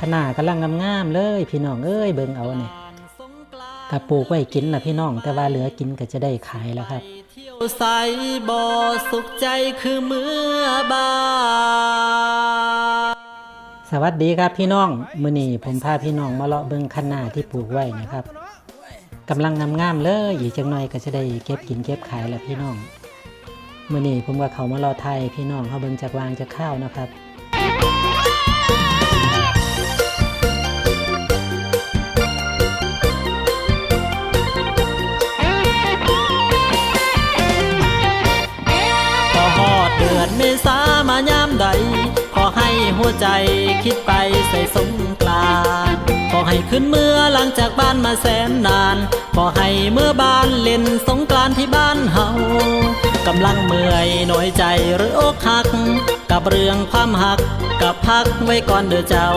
ขนาดกำลังงามๆเลยพี่น้องเอ้ยเบิ่งเอาเนี่ยกระปลูกไว้กินล่ะพี่น้อง แต่ว่าเหลือกินก็จะได้ขายแล้วครับเที่ยวใสบ่สุขใจคือเมื่อบานสวัสดีครับพี่น้องมื้อนี้ผมพาพี่น้องมาเลาะเบิ่งคะน้าที่ปลูกไว้นะครับกำลังงามๆเลยอีกจังหน่อยก็จะได้เก็บกินเก็บขายแล้วพี่น้องมื้อนี้ผมก็เขามารอไทยพี่น้องเขาเบิ่งจากวางจากข้าวนะครับ ดเมษามายามใด ขอให้หัวใจคิดไปใส่สงกรานต์ขอให้ขึ้นเมื่อหลังจากบ้านมาแสนนาน ขอให้เมื่อบ้านเล่นสงกรานต์ที่บ้านเฮากำลังเมื่อยหน่อยใจหรืออกหัก กับเรื่องความหักกับพักไว้ก่อนเด้อเจ้า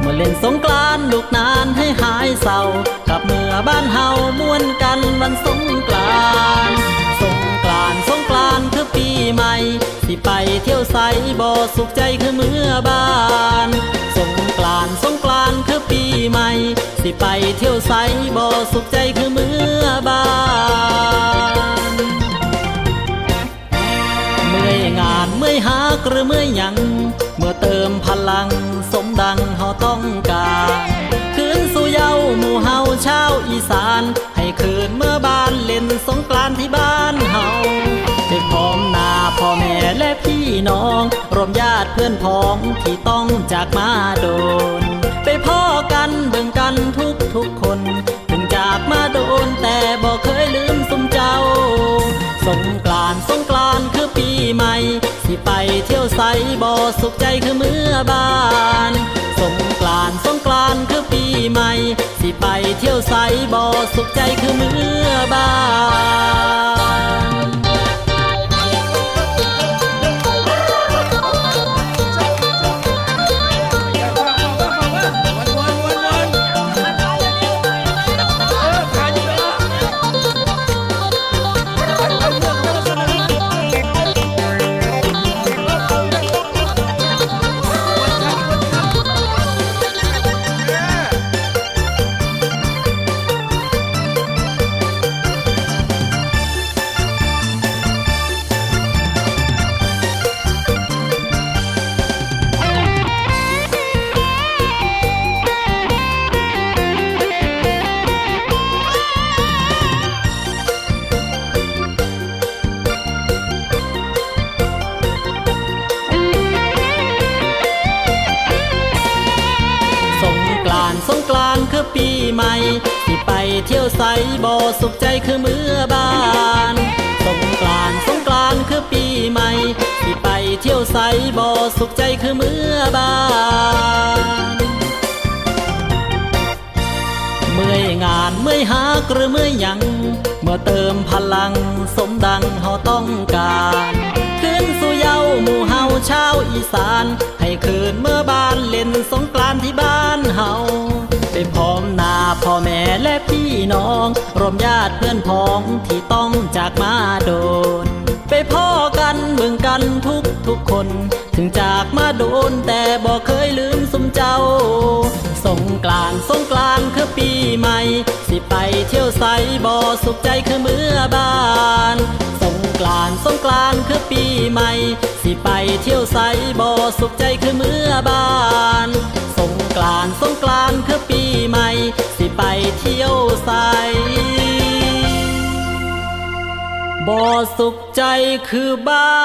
เมื่อเล่นสงกรานต์ลูกนานให้หายเศร้า กับเมื่อบ้านเฮาม่วนกันวันสงกราน เที่ยวไสบ่สุขใจคือเมื่อบานสงกรานสงกรานคือปีใหม่ สิไปเที่ยวไสบ่สุขใจคือเมื่อบานเมื่องานเมื่อหากหรือเมื่อยยัง เมื่อเติมพลังสมดังเฮาต้องการคืนสู่เยาหมู่เฮาชาวอีสาน ให้คืนเมื่อบ้านเล่นสงกรานที่บ้าน พี่น้องรวมญาติเพื่อนพ้องที่ต้องจากมาโดน ไปพ่อกันเบิ่งกันทุกทุกคน ถึงจากมาโดนแต่บอกเคยลืมสมเจ้า สงกรานสงกรานคือปีใหม่ สิไปเที่ยวไสบ่สุขใจคือเมื่อบานสงกรานสงกรานคือปีใหม่ สิไปเที่ยวไสบ่สุขใจคือเมื่อบาน ใหม่สิไปเที่ยวไสบ่สุขใจคือเมื่อบานสงกรานต์สงกรานต์คือปีใหม่สิไปเที่ยวไสบ่สุขใจคือเมื่อบานเมื่อยงานเมื่อยหากหรือเมื่อยหยังเมื่อเติมพลังสมดังเฮาต้องการคืนสู่เยาหมู่เฮาชาวอีสาน ให้คืนเมื่อบานเล่นสงกรานต์ที่บ้านเฮาไปพร้อมนา องรวมญาติเพื่อนพ้องที่ต้องจากมาโดน ไปพ่อกันเบิ่งกันทุกทุกคน ถึงจากมาโดนแต่บอกเคยลืมสมเจ้า สงกรานต์สงกรานคือปีใหม่ สิไปเที่ยวไสบ่สุขใจคือเมื่อบานสงกรานสงกรานคือปีใหม่สิไปเที่ยวไสบ่สุขใจคือเมื่อบาน บ่สุขใจคือบ้า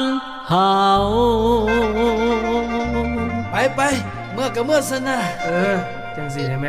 นเฮาไปไปเมื่อกับเมื่อสนะเออ จังสิได้ไหม